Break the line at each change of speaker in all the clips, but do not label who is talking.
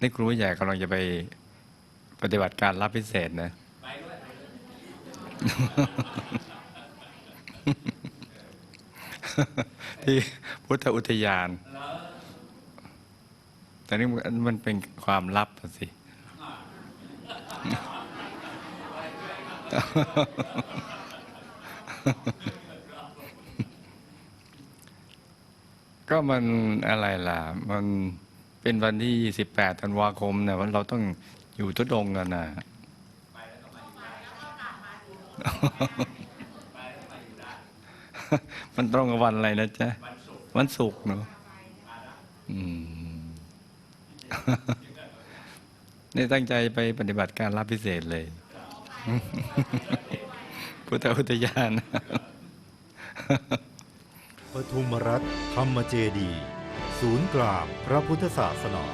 นี่ครูใหญ่กำลังจะไปปฏิบัติการรับพิเศษนะที่พุทธอุทยาน แต่นี่มันเป็นความลับสิ ก็มันอะไรล่ะ มัน เป็นวันที่ 28 ธันวาคมเนี่ยวันเราต้องอยู่ทุดงค์กันนะมันตรงกับวันอะไรนะจ๊ะ วันศุกร์เนาะอืมนี่ตั้งใจไปปฏิบัติการรับพิเศษเลย พุทธอุทยาน
ปทุมรัฐธรรมเจดีย์ ศูนย์กลางพระพุทธศาสนา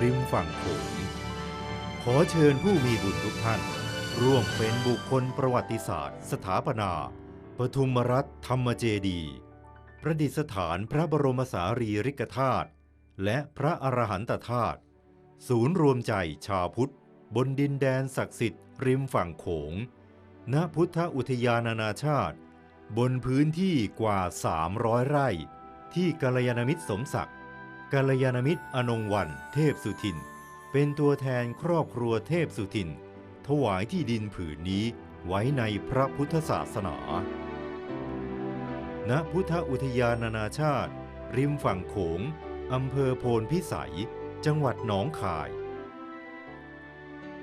ริมฝั่งโขงขอเชิญผู้มีบุญทุกท่าน ร่วมเป็นบุคคลประวัติศาสตร์ สถาปนา ปทุมรัฐธรรมเจดี ประดิษฐานพระบรมสารีริกธาตุและพระอรหันตธาตุศูนย์รวมใจชาวพุทธ บนดินแดนศักดิ์สิทธิ์ ริมฝั่งโขง ณพุทธอุทยานนานาชาติ บนพื้นที่กว่า 300 ไร่ ที่กัลยาณมิตรสมศักดิ์ กัลยาณมิตรอนงวัน เทพสุทิน เป็นตัวแทนครอบครัวเทพสุทิน ถวายที่ดินผืนนี้ไว้ในพระพุทธศาสนา ณ พุทธอุทยานนานาชาติ ริมฝั่งโขง อำเภอโพนพิสัย จังหวัดหนองคาย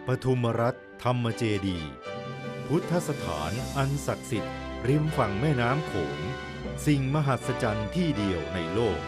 ปทุมรัฐธรรมเจดี พุทธสถานอันศักดิ์สิทธิ์ ริมฝั่งแม่น้ำโขง สิ่งมหัศจรรย์ที่เดียวในโลก